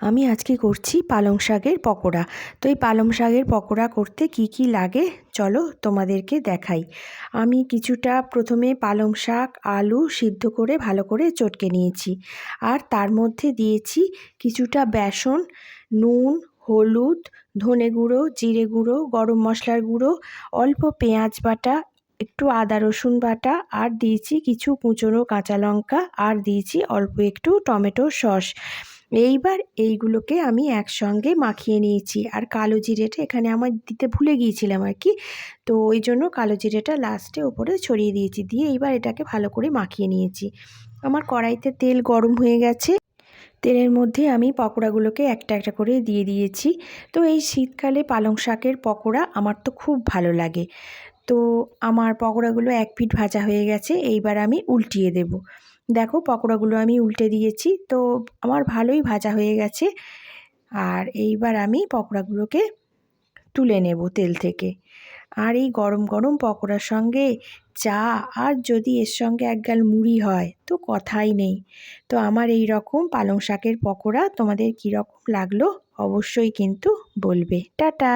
আমি আজকে করছি পালং শাকের পকোড়া। তো এই পালং শাকের পকোড়া করতে কি কি লাগে? চলো তোমাদেরকে দেখাই। আমি কিছুটা প্রথমে পালং শাক, আলু সিদ্ধ করে ভালো করে চটকে নিয়েছি। আর তার মধ্যে দিয়েছি কিছুটা বেসন, নুন, হলুদ, ধনে গুঁড়ো, জিরে গুঁড়ো, গরম মশলার গুঁড়ো, অল্প পেঁয়াজ বাটা, একটু আদা রসুন বাটা, আর দিয়েছি কিছু কুচনো কাঁচা লঙ্কা, আর দিয়েছি অল্প একটু টমেটো সস। এইবার এইগুলোকে আমি একসঙ্গে মাখিয়ে নিয়েছি। আর কালো জিরেটা এখানে আমার দিতে ভুলে গিয়েছিলাম আর কি। তো ওই জন্য কালো জিরেটা লাস্টে ওপরে ছড়িয়ে দিয়েছি। দিয়ে এইবার এটাকে ভালো করে মাখিয়ে নিয়েছি। আমার কড়াইতে তেল গরম হয়ে গেছে। তেলের মধ্যে আমি পকোড়াগুলোকে একটা একটা করে দিয়ে দিয়েছি। তো এই শীতকালে পালং শাকের পকোড়া আমার তো খুব ভালো লাগে। তো আমার পকোড়াগুলো এক পিঠ ভাজা হয়ে গেছে। এইবার আমি উল্টিয়ে দেব। দেখো পকোড়াগুলো আমি উল্টে দিয়েছি, তো আমার ভালোই ভাজা হয়ে গেছে। আর এইবার আমি পকোড়াগুলোকে তুলে নেব তেল থেকে। আর এই গরম গরম পকোড়ার সঙ্গে চা আর যদি এর সঙ্গে একগাল মুড়ি হয়, তো কথাই নেই। তো আমার এই রকম পালং শাকের পকোড়া তোমাদের কীরকম লাগল অবশ্যই কিন্তু বলবে। টাটা!